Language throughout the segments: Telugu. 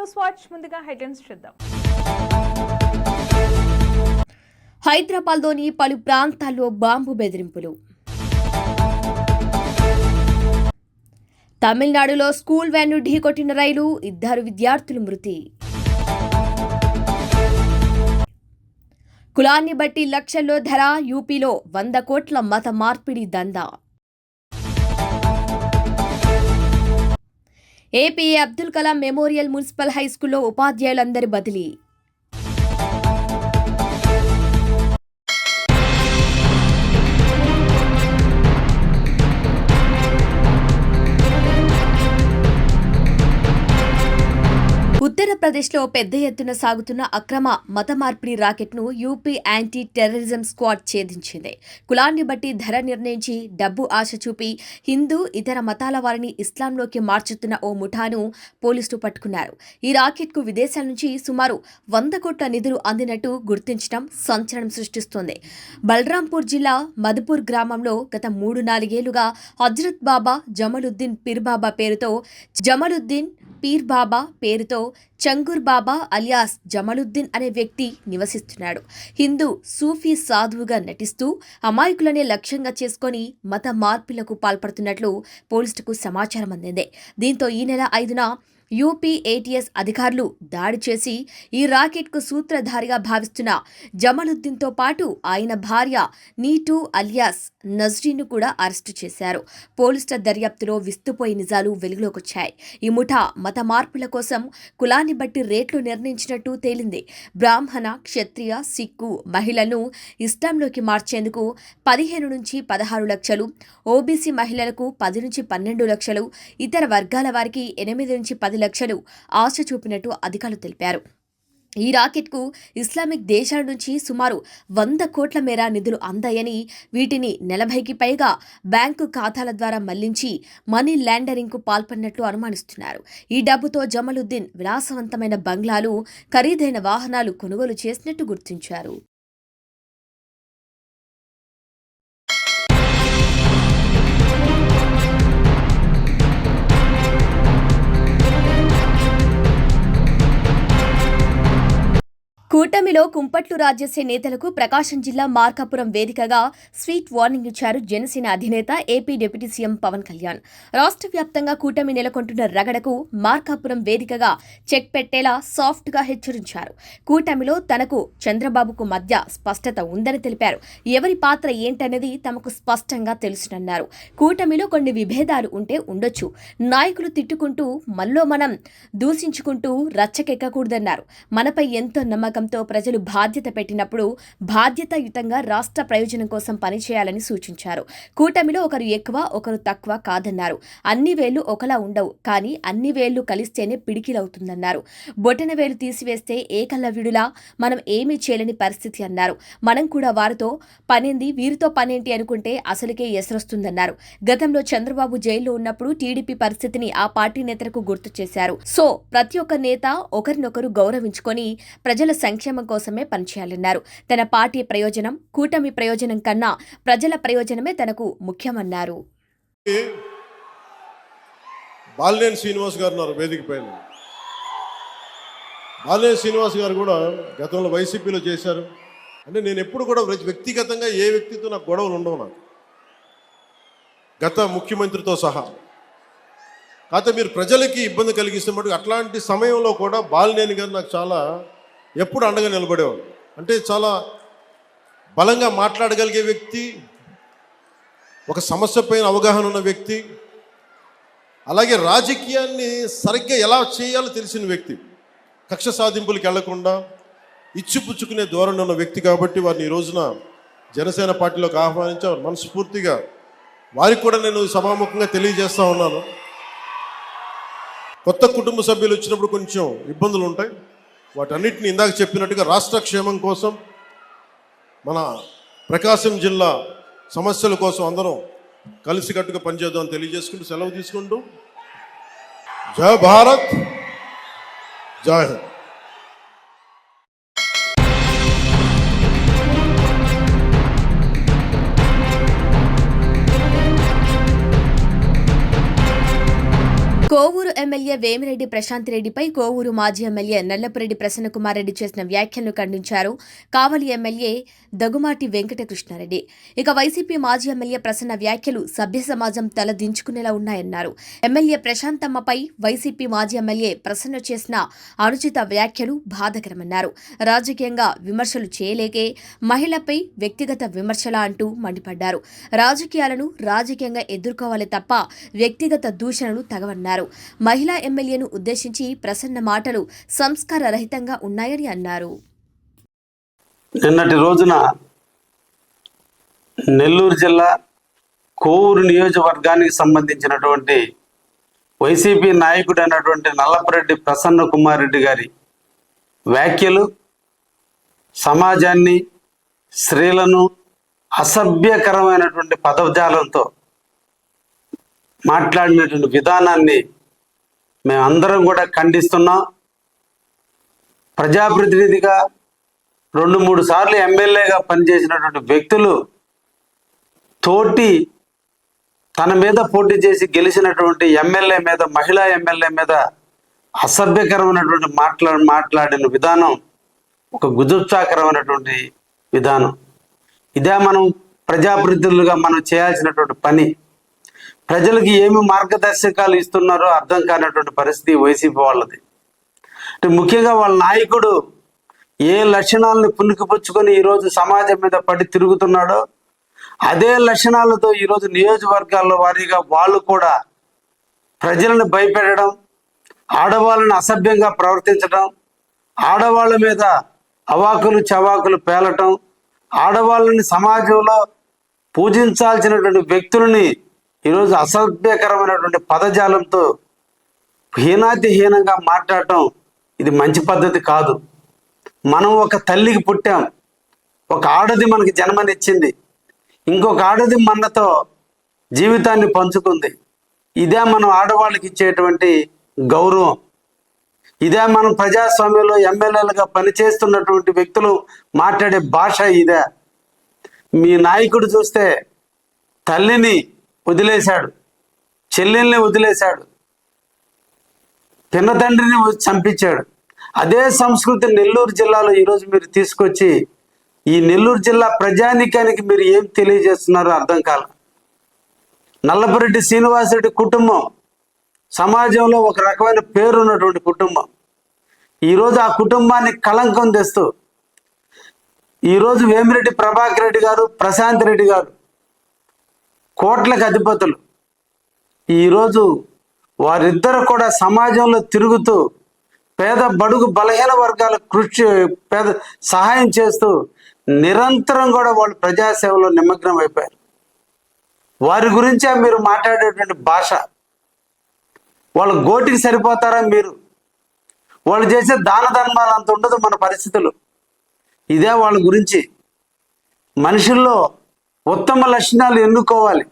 న్యూస్ వాచ్ ముందుగా హెడ్లైన్స్ చూద్దాం. హైదరాబాద్లోని పలు ప్రాంతాల్లో బాంబు బెదిరింపులు. తమిళనాడులో స్కూల్ వ్యాన్ను ఢీకొట్టిన రైలు ఇద్దరు విద్యార్థులు మృతి. కులాన్ని బట్టి లక్షల్లో ధర యూపీలో వంద కోట్ల మత మార్పిడి దందా. AP Abdul Kalam memorial municipal high స్కూల్లో ఉపాధ్యాయులందరి బదిలీ. ఉత్తరప్రదేశ్లో పెద్ద ఎత్తున సాగుతున్న అక్రమ మత మార్పిడి రాకెట్ను యూపీ యాంటీ టెర్రరిజం స్క్వాడ్ ఛేదించింది. కులాన్ని బట్టి ధర నిర్ణయించి డబ్బు ఆశ చూపి హిందూ ఇతర మతాల వారిని ఇస్లాంలోకి మార్చుతున్న ఓ ముఠాను పోలీసులు పట్టుకున్నారు. ఈ రాకెట్కు విదేశాల నుంచి సుమారు వంద కోట్ల నిధులు అందినట్టు గుర్తించడం సంచలనం సృష్టిస్తోంది. బలరాంపూర్ జిల్లా మధుపూర్ గ్రామంలో గత మూడు నాలుగేళ్ళుగా హజ్రత్ బాబా జమలుద్దీన్ పీర్బాబా పేరుతో జమలుద్దీన్ పీర్ బాబా పేరుతో చంగూర్ బాబా అలియాస్ జమలుద్దీన్ అనే వ్యక్తి నివసిస్తున్నాడు. హిందూ సూఫీ సాధువుగా నటిస్తూ అమాయకులనే లక్ష్యంగా చేసుకొని మత మార్పులకు పాల్పడుతున్నట్లు పోలీసులకు సమాచారం అందింది. దీంతో ఈ నెల ఐదున యూపీ ఏటీఎస్ అధికారులు దాడి చేసి ఈ రాకెట్కు సూత్రధారిగా భావిస్తున్న జమలుద్దీన్తో పాటు ఆయన భార్య నీటు అలియాస్ నజ్రీన్ను కూడా అరెస్టు చేశారు. పోలీసుల దర్యాప్తులో విస్తుపోయి నిజాలు వెలుగులోకొచ్చాయి. ఈ ముఠా మత మార్పుల కోసం కులాన్ని బట్టి రేట్లు నిర్ణయించినట్టు తేలింది. బ్రాహ్మణ క్షత్రియ సిక్కు మహిళలను ఇస్లాంలోకి మార్చేందుకు పదిహేను నుంచి పదహారు లక్షలు ఓబీసీ మహిళలకు పది నుంచి పన్నెండు లక్షలు ఇతర వర్గాల వారికి ఎనిమిది నుంచి పది లక్షలు ఆశ చూపినట్టు అధికారులు తెలిపారు. ఈ రాకెట్కు ఇస్లామిక్ దేశాల నుంచి సుమారు వంద కోట్ల మేర నిధులు అందాయని వీటిని నలభైకి పైగా బ్యాంకు ఖాతాల ద్వారా మళ్ళించి మనీ ల్యాండరింగ్కు పాల్పడినట్లు అనుమానిస్తున్నారు. ఈ డబ్బుతో జమలుద్దీన్ విలాసవంతమైన బంగ్లాలు ఖరీదైన వాహనాలు కొనుగోలు చేసినట్టు గుర్తించారు. కూటమిలో కుంపట్లు రాజేసే నేతలకు ప్రకాశం జిల్లా మార్కాపురం వేదికగా స్వీట్ వార్నింగ్ ఇచ్చారు జనసేన అధినేత AP deputy CM Pawan Kalyan. రాష్ట్ర వ్యాప్తంగా కూటమి నెలకొంటున్న రగడకు మార్కాపురం వేదికగా చెక్ పెట్టేలా సాఫ్ట్గా హెచ్చరించారు. కూటమిలో తనకు చంద్రబాబుకు మధ్య స్పష్టత ఉందని తెలిపారు. ఎవరి పాత్ర ఏంటనేది తమకు స్పష్టంగా తెలుసునన్నారు. కూటమిలో కొన్ని విభేదాలు ఉంటే ఉండొచ్చు. నాయకులు తిట్టుకుంటూ మనలో మనం దూషించుకుంటూ రచ్చకెక్కకూడదన్నారు మనపై ఎంతో నమ్మకంతో ప్రజలు బాధ్యత పెట్టినప్పుడు బాధ్యతాయుతంగా రాష్ట్ర ప్రయోజనం కోసం పనిచేయాలని సూచించారు. కూటమిలో ఒకరు ఎక్కువ ఒకరు తక్కువ కాదన్నారు. అన్ని వేళ్ళు ఒకలా ఉండవు. కానీ అన్ని వేళ్ళు కలిస్తేనే పిడికిలవుతుందన్నారు. బొటన వేలు తీసివేస్తే ఏకలవ్యుడిలా మనం ఏమీ చేయలేని పరిస్థితి అన్నారు. మనం కూడా వారితో పనేంది వీరితో పనేంటి అనుకుంటే అసలుకే ఎసరొస్తుందన్నారు. గతంలో చంద్రబాబు జైల్లో ఉన్నప్పుడు టీడీపీ పరిస్థితిని ఆ పార్టీ నేతలకు గుర్తు చేశారు. సో ప్రతి ఒక్క నేత ఒకరినొకరు గౌరవించుకొని ప్రజల సంక్షేమం కోసమే పనిచేయాలన్నారు. తన పార్టీ ప్రయోజనం కూటమి ప్రయోజనం కన్నా ప్రజల ప్రయోజనమే తనకు ముఖ్యమన్నారు. బాలినేని శ్రీనివాస్ గారు ఉన్నారు వేదిక పైన. బాలినేని శ్రీనివాస్ గారు కూడా గతంలో వైసీపీలో చేశారు. అంటే నేను ఎప్పుడు కూడా వ్యక్తిగతంగా ఏ వ్యక్తితో నాకు గొడవలు ఉండవు నాకు. గత ముఖ్యమంత్రితో సహా. కాకపోతే మీరు ప్రజలకి ఇబ్బంది కలిగిస్తే మటుకు అట్లాంటి సమయంలో కూడా బాలినేని గారు నాకు చాలా ఎప్పుడు అండగా నిలబడేవాడు? అంటే చాలా బలంగా మాట్లాడగలిగే వ్యక్తి ఒక సమస్య పైన అవగాహన ఉన్న వ్యక్తి అలాగే రాజకీయాన్ని సరిగ్గా ఎలా చేయాలో తెలిసిన వ్యక్తి కక్ష సాధింపులకు వెళ్ళకుండా ఇచ్చిపుచ్చుకునే ధోరణి ఉన్న వ్యక్తి కాబట్టి వారిని ఈ రోజున జనసేన పార్టీలోకి ఆహ్వానించారు మనస్ఫూర్తిగా వారికి కూడా నేను సభాముఖంగా తెలియజేస్తా ఉన్నాను. కొత్త కుటుంబ సభ్యులు వచ్చినప్పుడు కొంచెం ఇబ్బందులు ఉంటాయి. వాటన్నిటిని ఇందాక చెప్పినట్టుగా రాష్ట్ర క్షేమం కోసం మన ప్రకాశం జిల్లా సమస్యల కోసం అందరం కలిసికట్టుగా పనిచేద్దాం తెలియజేసుకుంటూ సెలవు తీసుకుంటూ. జయ భారత్ జై హింద్. కోవూరు కోవూరు ఎమ్మెల్యే వేమిరెడ్డి ప్రశాంత్ రెడ్డిపై కోవూరు మాజీ ఎమ్మెల్యే నల్లపురెడ్డి ప్రసన్నకుమార్ రెడ్డి చేసిన వ్యాఖ్యలను ఖండించారు కావలి ఎమ్మెల్యే దగుమాటి వెంకటకృష్ణారెడ్డి. ఇక వైసీపీ మాజీ ఎమ్మెల్యే ప్రసన్న వ్యాఖ్యలు సభ్య సమాజం తల దించుకునేలా ఉన్నాయన్నారు. ఎమ్మెల్యే ప్రశాంతమ్మపై వైసీపీ మాజీ ఎమ్మెల్యే ప్రసన్న చేసిన అనుచిత వ్యాఖ్యలు బాధకరమన్నారు. రాజకీయంగా విమర్శలు చేయలేకే మహిళపై వ్యక్తిగత విమర్శల అంటూ మండిపడ్డారు. రాజకీయాలను రాజకీయంగా ఎదుర్కోవాలి తప్ప వ్యక్తిగత దూషణలు తగవన్నారు. మహిళా ఎమ్మెల్యేను ఉద్దేశించి ప్రసన్న మాటలు సంస్కార రహితంగా ఉన్నాయని అన్నారు. నిన్నటి రోజున నెల్లూరు జిల్లా కోవూరు నియోజకవర్గానికి సంబంధించినటువంటి వైసీపీ నాయకుడు అయినటువంటి నల్లపరెడ్డి ప్రసన్న కుమార్ రెడ్డి గారి వ్యాఖ్యలు సమాజాన్ని స్త్రీలను అసభ్యకరమైనటువంటి పదజాలంతో మాట్లాడినటువంటి విధానాన్ని మేమందరం కూడా ఖండిస్తున్నాం ప్రజాప్రతినిధిగా రెండు మూడు సార్లు ఎమ్మెల్యేగా పనిచేసినటువంటి వ్యక్తులు తోటి తన మీద పోటీ చేసి గెలిచినటువంటి ఎమ్మెల్యే మీద మహిళా ఎమ్మెల్యే మీద అసభ్యకరమైనటువంటి మాట్లా మాట్లాడిన విధానం ఒక గుజుత్సాకరమైనటువంటి విధానం. ఇదే మనం ప్రజాప్రతినిధులుగా మనం చేయాల్సినటువంటి పని. ప్రజలకి ఏమి మార్గదర్శకాలు ఇస్తున్నారో అర్థం కానటువంటి పరిస్థితి వైసీపీ వాళ్ళది. అంటే ముఖ్యంగా వాళ్ళ నాయకుడు ఏ లక్షణాలను పుణికిపుచ్చుకొని ఈరోజు సమాజం మీద పడి తిరుగుతున్నాడో అదే లక్షణాలతో ఈరోజు నియోజకవర్గాల్లో వారీగా వాళ్ళు కూడా ప్రజలను భయపెట్టడం ఆడవాళ్ళని అసభ్యంగా ప్రవర్తించడం ఆడవాళ్ళ మీద అవాకులు చవాకులు పేలటం ఆడవాళ్ళని సమాజంలో పూజించాల్సినటువంటి వ్యక్తులని ఈరోజు అసభ్యకరమైనటువంటి పదజాలంతో హీనాతిహీనంగా మాట్లాడటం ఇది మంచి పద్ధతి కాదు. మనం ఒక తల్లికి పుట్టాం. ఒక ఆడది మనకి జన్మనిచ్చింది. ఇంకొక ఆడది మనతో జీవితాన్ని పంచుకుంది. ఇదే మనం ఆడవాళ్ళకి ఇచ్చేటువంటి గౌరవం. ఇదే మనం ప్రజాస్వామ్యంలో ఎమ్మెల్యేలుగా పనిచేస్తున్నటువంటి వ్యక్తులు మాట్లాడే భాష ఇదే. మీ నాయకుడు చూస్తే తల్లిని వదిలేశాడు. చెల్లెల్ని వదిలేశాడు. పిన్న తండ్రిని చంపించాడు. అదే సంస్కృతి నెల్లూరు జిల్లాలో ఈరోజు మీరు తీసుకొచ్చి ఈ నెల్లూరు జిల్లా ప్రజానికానికి మీరు ఏం తెలియజేస్తున్నారో అర్థం కాల. నల్లపురెడ్డి శ్రీనివాసరెడ్డి కుటుంబం సమాజంలో ఒక రకమైన పేరు ఉన్నటువంటి కుటుంబం. ఈరోజు ఆ కుటుంబాన్ని కళంకం తెస్తూ ఈరోజు వేమిరెడ్డి ప్రభాకర్ రెడ్డి గారు ప్రశాంత్ రెడ్డి గారు కోట్లకు అధిపతులు. ఈరోజు వారిద్దరు కూడా సమాజంలో తిరుగుతూ పేద బడుగు బలహీన వర్గాల కృషి పేద సహాయం చేస్తూ నిరంతరం కూడా వాళ్ళు ప్రజాసేవలో నిమగ్నం అయిపోయారు. వారి గురించే మీరు మాట్లాడేటువంటి భాష. వాళ్ళ గోటికి సరిపోతారా మీరు? వాళ్ళు చేసే దాన ధర్మాలు అంత ఉండదు మన పరిస్థితులు. ఇదే వాళ్ళ గురించి. మనుషుల్లో ఉత్తమ లక్షణాలు ఎన్నుకోవాలి?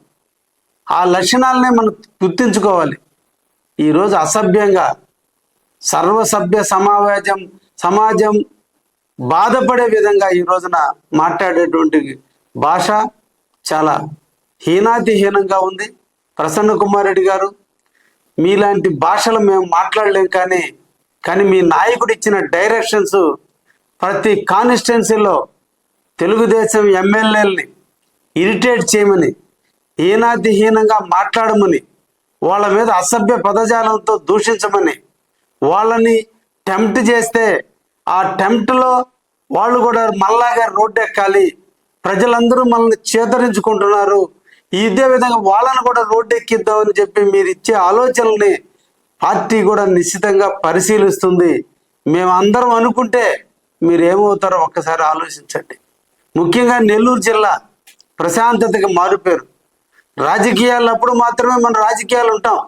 ఆ లక్షణాలనే మనం గుర్తించుకోవాలి. ఈరోజు అసభ్యంగా సర్వసభ్య సమావేశం సమాజం బాధపడే విధంగా ఈ రోజున మాట్లాడేటువంటి భాష చాలా హీనాతిహీనంగా ఉంది. ప్రసన్న కుమార్ రెడ్డి గారు మీలాంటి భాషలు మేము మాట్లాడలేం కానీ కానీ మీ నాయకుడు ఇచ్చిన డైరెక్షన్స్ ప్రతి కాన్స్టిట్యున్సీలో తెలుగుదేశం ఎమ్మెల్యేలని ఇరిటేట్ చేయమని హీనాతిహీనంగా మాట్లాడమని వాళ్ళ మీద అసభ్య పదజాలంతో దూషించమని వాళ్ళని టెంప్ట్ చేస్తే ఆ టెంప్ట్లో వాళ్ళు కూడా మళ్ళాగా రోడ్డు ఎక్కాలి ప్రజలందరూ మనల్ని చేతరించుకుంటున్నారు ఇదే విధంగా వాళ్ళని కూడా రోడ్డు ఎక్కిద్దామని చెప్పి మీరు ఇచ్చే ఆలోచనల్ని పార్టీ కూడా నిశ్చితంగా పరిశీలిస్తుంది. మేమందరం అనుకుంటే మీరు ఏమవుతారో ఒక్కసారి ఆలోచించండి. ముఖ్యంగా నెల్లూరు జిల్లా ప్రశాంతతకి మారుపేరు. రాజకీయాలు అప్పుడు మాత్రమే మన రాజకీయాలు ఉంటాం.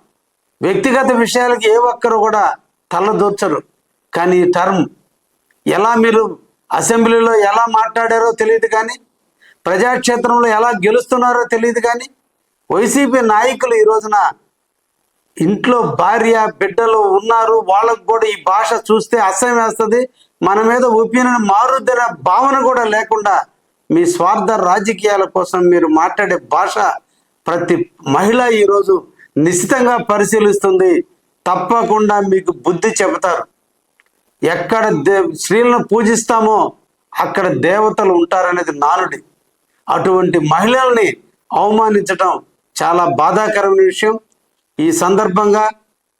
వ్యక్తిగత విషయాలకి ఏ ఒక్కరు కూడా తలదూర్చరు. కానీ ఈ టర్మ్ ఎలా మీరు అసెంబ్లీలో ఎలా మాట్లాడారో తెలియదు కానీ ప్రజాక్షేత్రంలో ఎలా గెలుస్తున్నారో తెలియదు కానీ వైసీపీ నాయకులు ఈ రోజున ఇంట్లో భార్య బిడ్డలు ఉన్నారు. వాళ్ళకు కూడా ఈ భాష చూస్తే అసహ్యం వేస్తుంది. మన మీద ఒపీనియన్ మారుద్దనే భావన కూడా లేకుండా మీ స్వార్థ రాజకీయాల కోసం మీరు మాట్లాడే భాష ప్రతి మహిళ ఈరోజు నిశ్చితంగా పరిశీలిస్తుంది. తప్పకుండా మీకు బుద్ధి చెబుతారు. ఎక్కడ దే స్త్రీలను పూజిస్తామో అక్కడ దేవతలు ఉంటారనేది నానుడి. అటువంటి మహిళల్ని అవమానించడం చాలా బాధాకరమైన విషయం. ఈ సందర్భంగా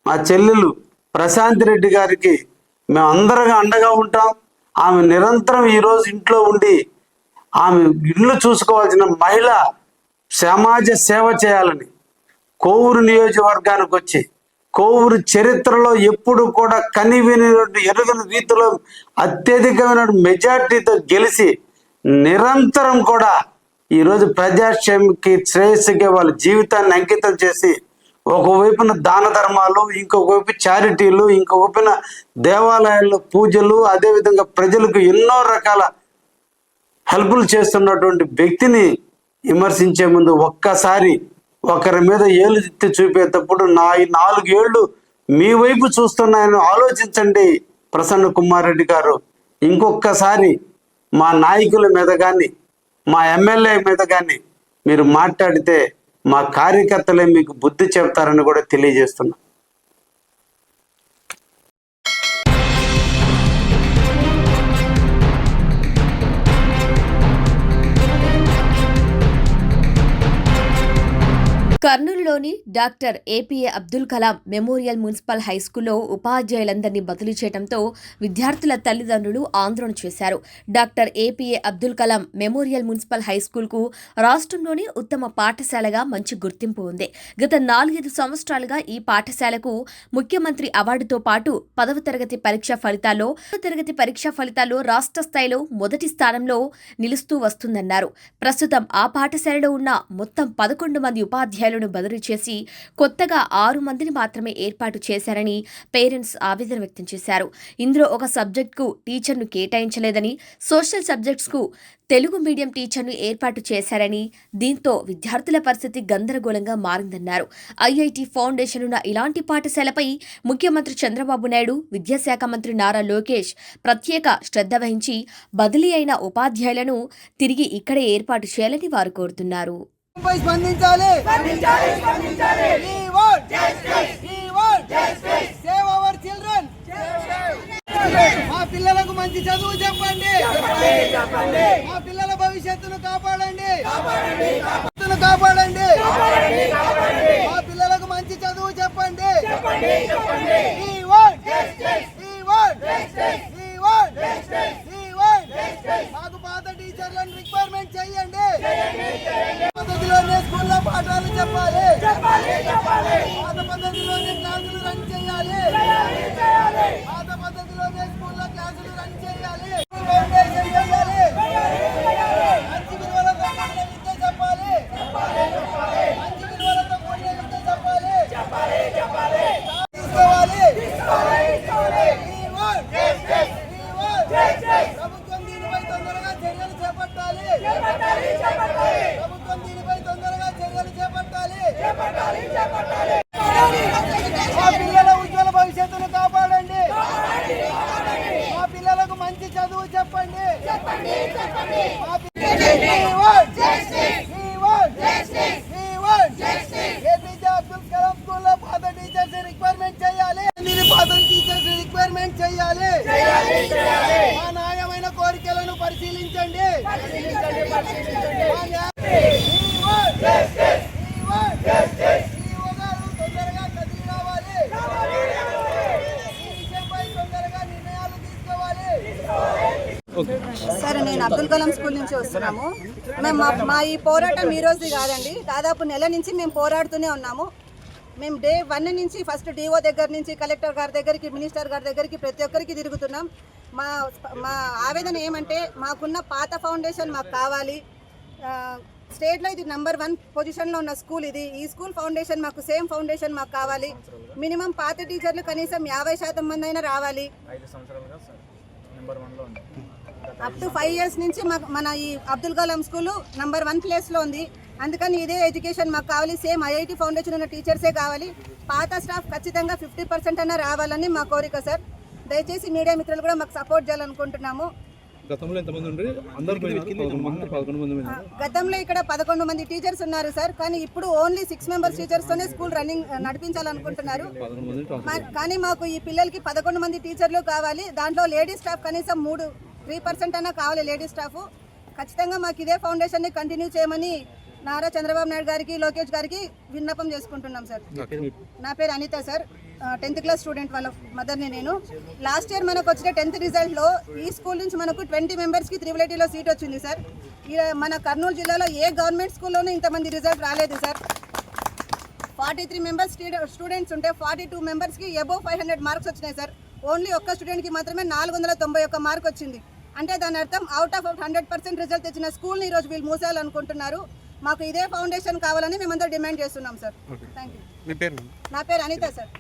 మా చెల్లెలు ప్రశాంత్ రెడ్డి గారికి మేము అందరగా అండగా ఉంటాం. ఆమె నిరంతరం ఈరోజు ఇంట్లో ఉండి ఆమె ఇల్లు చూసుకోవాల్సిన మహిళ సమాజ సేవ చేయాలని కోవూరు నియోజకవర్గానికి వచ్చి కోవూరు చరిత్రలో ఎప్పుడు కూడా కనివిని ఎరుగని రీతిలో అత్యధికమైన మెజార్టీతో గెలిచి నిరంతరం కూడా ఈరోజు ప్రజాక్షేమకి శ్రేయస్సుకి వాళ్ళ జీవితాన్ని అంకితం చేసి ఒకవైపున దాన ధర్మాలు ఇంకొక వైపు చారిటీలు ఇంకొక వైపున దేవాలయాల్లో పూజలు అదేవిధంగా ప్రజలకు ఎన్నో రకాల హెల్ప్లు చేస్తున్నటువంటి వ్యక్తిని విమర్శించే ముందు ఒక్కసారి ఒకరి మీద ఏళ్ళు ఎత్తి చూపేటప్పుడు నా ఈ నాలుగేళ్ళు మీ వైపు చూస్తున్నాయని ఆలోచించండి ప్రసన్న కుమార్ రెడ్డి గారు. ఇంకొకసారి మా నాయకుల మీద కానీ మా ఎమ్మెల్యే మీద కానీ మీరు మాట్లాడితే మా కార్యకర్తలే మీకు బుద్ధి చెప్తారని కూడా తెలియజేస్తున్నాను కర్నూలులోని doctor APA Abdul Kalam memorial municipal high స్కూల్లో ఉపాధ్యాయులందరినీ బదిలీ చేయడంతో విద్యార్థుల తల్లిదండ్రులు ఆందోళన చేశారు. Doctor APA Abdul Kalam memorial municipal high స్కూల్కు రాష్ట్రంలోని ఉత్తమ పాఠశాలగా మంచి గుర్తింపు ఉంది. గత నాలుగైదు సంవత్సరాలుగా ఈ పాఠశాలకు ముఖ్యమంత్రి అవార్డుతో పాటు పదవ తరగతి పరీక్ష ఫలితాల్లో పదవ తరగతి పరీక్ష ఫలితాల్లో రాష్ట్ర స్థాయిలో మొదటి స్థానంలో నిలుస్తూ వస్తుందన్నారు. ప్రస్తుతం ఆ పాఠశాలలో ఉన్న మొత్తం పదకొండు మంది రూపాయలను బదిలీ చేసి కొత్తగా ఆరు మందిని మాత్రమే ఏర్పాటు చేశారని పేరెంట్స్ ఆవేదన వ్యక్తం చేశారు. ఇందులో ఒక సబ్జెక్టుకు టీచర్ను కేటాయించలేదని సోషల్ సబ్జెక్ట్స్కు తెలుగు మీడియం టీచర్ను ఏర్పాటు చేశారని దీంతో విద్యార్థుల పరిస్థితి గందరగోళంగా మారిందన్నారు. ఐఐటి ఫౌండేషన్ ఉన్న ఇలాంటి పాఠశాలపై ముఖ్యమంత్రి చంద్రబాబు నాయుడు విద్యాశాఖ మంత్రి నారా లోకేష్ ప్రత్యేక శ్రద్ధ వహించి బదిలీ అయిన ఉపాధ్యాయులను తిరిగి ఇక్కడే ఏర్పాటు చేయాలని వారు కోరుతున్నారు. స్పందించాలి. Save our children. మా పిల్లలకు మంచి చదువు చెప్పండి. మా పిల్లల భవిష్యత్తును కాపాడండి. భవిష్యత్తును కాపాడండి. సరే స్కూల్ నుంచి వస్తున్నాము. మేము మా- మా ఈ పోరాటం ఈ రోజు కాదండి. దాదాపు నెల నుంచి మేము పోరాడుతూనే ఉన్నాము. మేము డే వన్ నుంచి ఫస్ట్ డిఓ దగ్గర నుంచి కలెక్టర్ గారి దగ్గరికి మినిస్టర్ గారి దగ్గరికి ప్రతి ఒక్కరికి తిరుగుతున్నాం. మా మా ఆవేదన ఏమంటే మాకున్న పాత ఫౌండేషన్ మాకు కావాలి. స్టేట్లో ఇది నెంబర్ వన్ పొజిషన్లో ఉన్న స్కూల్ ఇది. ఈ స్కూల్ ఫౌండేషన్ మాకు సేమ్ ఫౌండేషన్ మాకు కావాలి. మినిమం పాత టీచర్లు కనీసం యాభై శాతం మంది అయినా రావాలి. అప్ టు ఫైవ్ ఇయర్స్ నుంచి మాకు మన ఈ Abdul Kalam school number one ప్లేస్లో ఉంది. అందుకని ఇదే ఎడ్యుకేషన్ మాకు కావాలి. సేమ్ ఐఐటి ఫౌండేషన్ ఉన్న టీచర్సే కావాలి. పాత స్టాఫ్ ఖచ్చితంగా ఫిఫ్టీ పర్సెంట్ అన్న రావాలని మా కోరిక సార్ దయచేసి మీడియా మిత్రులు కూడా మాకు సపోర్ట్ చేయాలనుకుంటున్నాము. గతంలో ఇక్కడ పదకొండు మంది టీచర్స్ ఉన్నారు సార్ కానీ ఇప్పుడు ఓన్లీ సిక్స్ మెంబర్స్ టీచర్స్ తోనే స్కూల్ రన్నింగ్ నడిపించాలనుకుంటున్నారు. కానీ మాకు ఈ పిల్లలకి పదకొండు మంది టీచర్లు కావాలి. దాంట్లో లేడీస్ స్టాఫ్ కనీసం మూడు త్రీ పర్సెంట్ అన్నా కావాలి లేడీస్ స్టాఫ్. ఖచ్చితంగా మాకు ఇదే ఫౌండేషన్ని కంటిన్యూ చేయమని నారా చంద్రబాబు నాయుడు గారికి లోకేష్ గారికి విన్నపం చేసుకుంటున్నాం సార్. నా పేరు Anitha sir. Tenth class student వాళ్ళ మదర్ని నేను. లాస్ట్ ఇయర్ మనకు వచ్చిన టెన్త్ రిజల్ట్లో ఈ స్కూల్ నుంచి మనకు ట్వంటీ మెంబర్స్కి త్రిబుల్ సీట్ వచ్చింది సార్. మన కర్నూలు జిల్లాలో ఏ గవర్నమెంట్ స్కూల్లోనూ ఇంతమంది రిజల్ట్ రాలేదు sir. Forty three members students ఉంటే ఫార్టీ టూ మెంబర్స్కి అబోవ్ ఫైవ్ హండ్రెడ్ మార్క్స్ వచ్చినాయి సార్. ఓన్లీ ఒక్క స్టూడెంట్కి మాత్రమే నాలుగు వందల తొంభై ఒక్క మార్క్ వచ్చింది. అంటే దాని అర్థం out of hundred percent result తెచ్చిన స్కూల్ని ఈరోజు వీళ్ళు మూసేయాలనుకుంటున్నారు. మాకు ఇదే ఫౌండేషన్ కావాలని మేమంతా డిమాండ్ చేస్తున్నాం సార్ థ్యాంక్ యూ నా పేరు అనిత సార్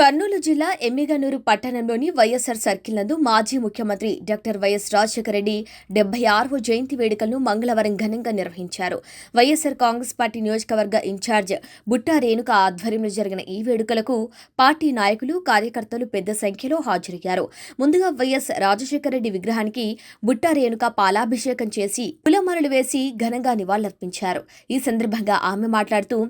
కర్నూలు జిల్లా ఎమ్మిగనూరు పట్టణంలోని వైఎస్ఆర్ సర్కిల్ నందు మాజీ ముఖ్యమంత్రి డాక్టర్ వైఎస్ రాజశేఖర రెడ్డి డెబ్బై ఆరవ జయంతి వేడుకలను మంగళవారం ఘనంగా నిర్వహించారు. వైఎస్ఆర్ కాంగ్రెస్ పార్టీ నియోజకవర్గ ఇన్ఛార్జ్ బుట్టా రేణుక ఆధ్వర్యంలో జరిగిన ఈ వేడుకలకు పార్టీ నాయకులు కార్యకర్తలు పెద్ద సంఖ్యలో హాజరయ్యారు. ముందుగా వైఎస్ రాజశేఖర రెడ్డి విగ్రహానికి బుట్టా రేణుక పాలాభిషేకం చేసి పులమరలు వేసి ఘనంగా నివాళులర్పించారు. ఈ సందర్భంగా ఆమె మాట్లాడుతూ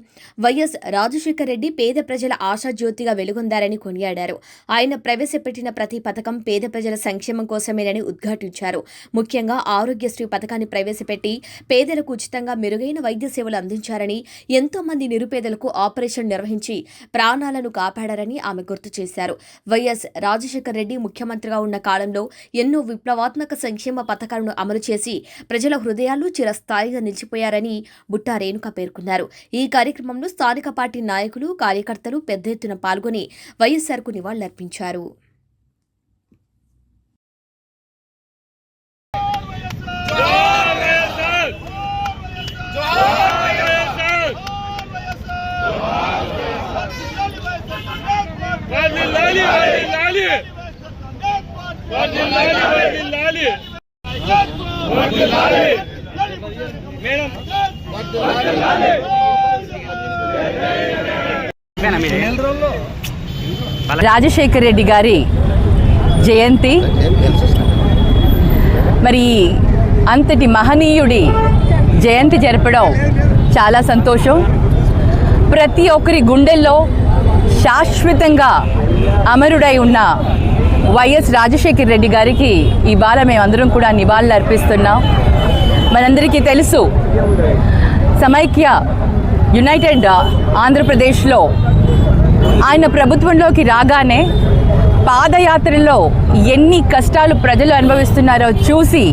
వైఎస్ రాజశేఖర రెడ్డి పేద ప్రజల ఆశాజ్యోతిగా వెలుగొందారని కొనియాడారు. ఆయన ప్రవేశపెట్టిన ప్రతి పథకం పేద ప్రజల సంక్షేమం కోసమేనని ఉద్ఘాటించారు. ముఖ్యంగా ఆరోగ్యశ్రీ పథకాన్ని ప్రవేశపెట్టి పేదలకు ఉచితంగా మెరుగైన వైద్య సేవలు అందించారని ఎంతో మంది నిరుపేదలకు ఆపరేషన్ నిర్వహించి ప్రాణాలను కాపాడారని ఆమె గుర్తు చేశారు. వైఎస్ రాజశేఖర్ రెడ్డి ముఖ్యమంత్రిగా ఉన్న కాలంలో ఎన్నో విప్లవాత్మక సంక్షేమ పథకాలను అమలు చేసి ప్రజల హృదయాలు చిరస్థాయిగా నిలిచిపోయారని బుట్టా రేణుక పేర్కొన్నారు. ఈ కార్యక్రమంలో స్థానిక పార్టీ నాయకులు కార్యకర్తలు పెద్ద ఎత్తున పాల్గొని వైఎస్ఆర్కు నివాళులర్పించారు. వర్ధిల్లాలి వర్ధిల్లాలి మేడం రాజశేఖర్ రెడ్డి గారి జయంతి. మరి అంతటి మహనీయుడి జయంతి జరపడం చాలా సంతోషం. ప్రతి ఒక్కరి గుండెల్లో శాశ్వతంగా అమరుడై ఉన్న వైఎస్ రాజశేఖర్ రెడ్డి గారికి ఇవాళ మేమందరం కూడా నివాళులు అర్పిస్తున్నాం. మనందరికీ తెలుసు సమైక్య యునైటెడ్ ఆంధ్రప్రదేశ్లో ఆయన ప్రభుత్వంలోకి రాగానే పాదయాత్రలో ఎన్ని కష్టాలు ప్రజలు అనుభవిస్తున్నారో చూసి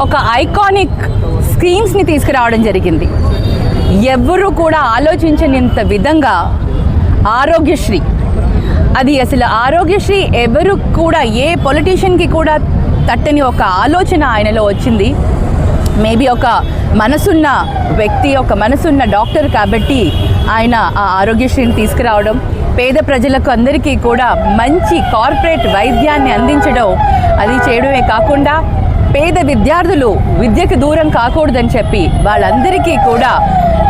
ఒక ఐకానిక్ స్కీమ్స్ని తీసుకురావడం జరిగింది. ఎవరు కూడా ఆలోచించనింత విధంగా ఆరోగ్యశ్రీ. అది అసలు ఆరోగ్యశ్రీ ఎవరు కూడా ఏ పొలిటీషియన్కి కూడా తట్టని ఒక ఆలోచన ఆయనలో వచ్చింది. మేబీ ఒక మనసున్న వ్యక్తి ఒక మనసున్న డాక్టర్ కాబట్టి ఆయన ఆ ఆరోగ్యశ్రీని తీసుకురావడం పేద ప్రజలకు అందరికీ కూడా మంచి కార్పొరేట్ వైద్యాన్ని అందించడం అది చేయడమే కాకుండా పేద విద్యార్థులు విద్యకు దూరం కాకూడదని చెప్పి వాళ్ళందరికీ కూడా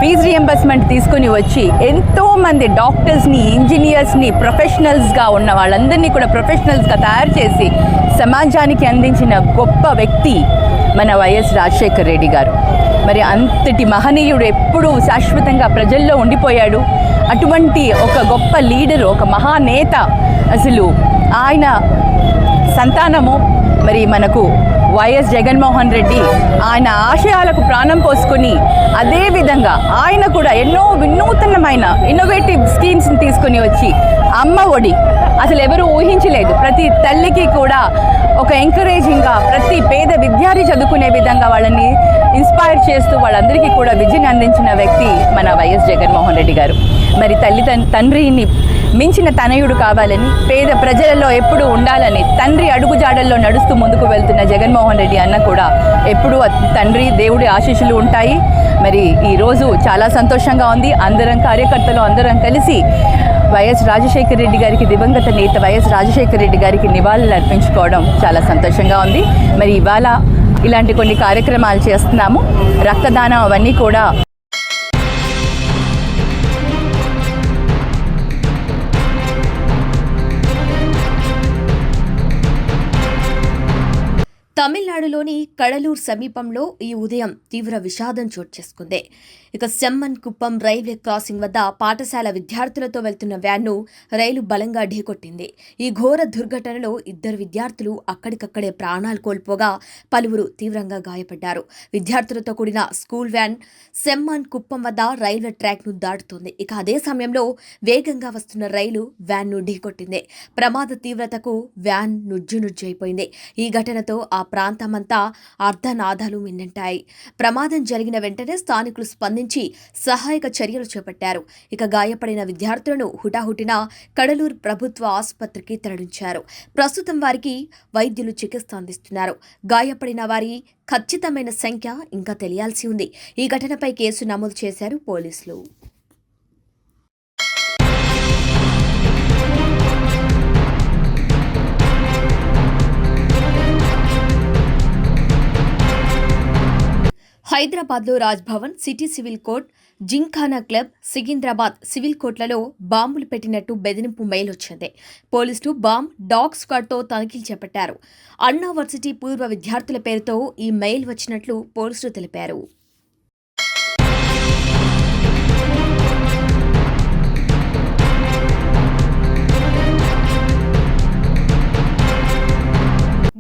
ఫీజు రియంబర్స్మెంట్ తీసుకుని వచ్చి ఎంతోమంది డాక్టర్స్ని ఇంజనీర్స్ని ప్రొఫెషనల్స్గా ఉన్న వాళ్ళందరినీ కూడా ప్రొఫెషనల్స్గా తయారు చేసి సమాజానికి అందించిన గొప్ప వ్యక్తి మన వైఎస్ రాజశేఖర్ రెడ్డి గారు. మరి అంతటి మహనీయుడు ఎప్పుడూ శాశ్వతంగా ప్రజల్లో ఉండిపోయాడు. అటువంటి ఒక గొప్ప లీడర్ ఒక మహానేత అసలు ఆయన సంతానము మరి మనకు వైఎస్ జగన్మోహన్ రెడ్డి ఆయన ఆశయాలకు ప్రాణం పోసుకొని అదేవిధంగా ఆయన కూడా ఎన్నో వినూతనమైన ఇన్నోవేటివ్ స్కీమ్స్ని తీసుకొని వచ్చి అమ్మ ఒడి అసలు ఎవరు ఊహించలేదు. ప్రతి తల్లికి కూడా ఒక ఎంకరేజింగ్గా ప్రతి పేద విద్యార్థి చదువుకునే విధంగా వాళ్ళని ఇన్స్పైర్ చేస్తూ వాళ్ళందరికీ కూడా విద్యను అందించిన వ్యక్తి మన వైఎస్ జగన్మోహన్ రెడ్డి గారు. మరి తల్లి తండ్రిని మించిన తనయుడు కావాలని పేద ప్రజలలో ఎప్పుడూ ఉండాలని తండ్రి అడుగుజాడల్లో నడుస్తూ ముందుకు వెళ్తున్న జగన్మోహన్ రెడ్డి అన్న కూడా ఎప్పుడూ తండ్రి దేవుడి ఆశీస్సులు ఉంటాయి. మరి ఈరోజు చాలా సంతోషంగా ఉంది. అందరం కార్యకర్తలు అందరం కలిసి వైఎస్ రాజశేఖర రెడ్డి గారికి దివంగత నేత వైఎస్ రాజశేఖర రెడ్డి గారికి నివాళులు అర్పించుకోవడం చాలా సంతోషంగా ఉంది. మరి ఇవాళ ఇలాంటి కొన్ని కార్యక్రమాలు చేస్తున్నాము. రక్తదానం అవన్నీ కూడా తమిళనాడులోని కడలూరు సమీపంలో ఈ ఉదయం తీవ్ర విషాదం చోటు చేసుకుంది. ఇక సెమ్మన్ కుప్పం రైల్వే క్రాసింగ్ వద్ద పాఠశాల విద్యార్థులతో వెళ్తున్న వ్యాన్ను రైలు బలంగా ఢీకొట్టింది. ఈ ఘోర దుర్ఘటనలో ఇద్దరు విద్యార్థులు అక్కడికక్కడే ప్రాణాలు కోల్పోగా పలువురు తీవ్రంగా గాయపడ్డారు. విద్యార్థులతో కూడిన స్కూల్ వ్యాన్ సెమ్మన్ కుప్పం వద్ద రైల్వే ట్రాక్ను దాటుతోంది. ఇక అదే సమయంలో వేగంగా వస్తున్న రైలు వ్యాన్ను ఢీకొట్టింది. ప్రమాద తీవ్రతకు వ్యాన్ నుజ్జు అయిపోయింది. ఈ ఘటనతో ఆ ప్రాంతమంతా అర్ధనాదాలు మిన్నంటాయి. ప్రమాదం జరిగిన వెంటనే స్థానికులు స్పందించి సహాయక చర్యలు చేపట్టారు. ఇక గాయపడిన విద్యార్థులను హుటాహుటిన కడలూరు ప్రభుత్వ ఆసుపత్రికి తరలించారు. ప్రస్తుతం వారికి వైద్యులు చికిత్స అందిస్తున్నారు. గాయపడిన వారి ఖచ్చితమైన సంఖ్య ఇంకా తెలియాల్సి ఉంది. ఈ ఘటనపై కేసు నమోదు చేశారు పోలీసులు. హైదరాబాద్లో Raj Bhavan city civil court Gymkhana club Secunderabad civil కోర్టులలో బాంబులు పెట్టినట్టు బెదిరింపు మెయిల్ వచ్చింది. పోలీసులు బాంబ్ డాగ్ స్క్వాడ్తో తనిఖీలు చేపట్టారు. అన్నా వర్సిటీ పూర్వ విద్యార్థుల పేరుతో ఈ మెయిల్ వచ్చినట్లు పోలీసులు తెలిపారు.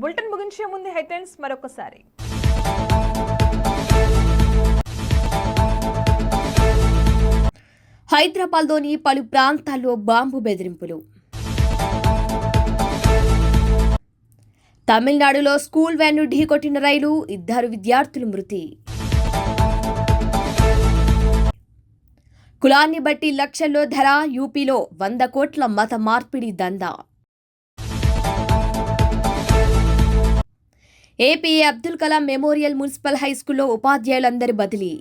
బులెటిన్ ముగించే ముందు హెడ్లైన్స్ మరొకసారి. హైదరాబాద్లోని పలు ప్రాంతాల్లో బాంబు బెదిరింపులు. తమిళనాడులో స్కూల్ వ్యాన్ను ఢీకొట్టిన రైలు ఇద్దరు విద్యార్థులు మృతి. కులాన్ని బట్టి లక్షల్లో ధర యూపీలో వంద కోట్ల మత మార్పిడి దందా. AP Abdul Kalam memorial municipal high స్కూల్లో ఉపాధ్యాయులందరి బదిలీ.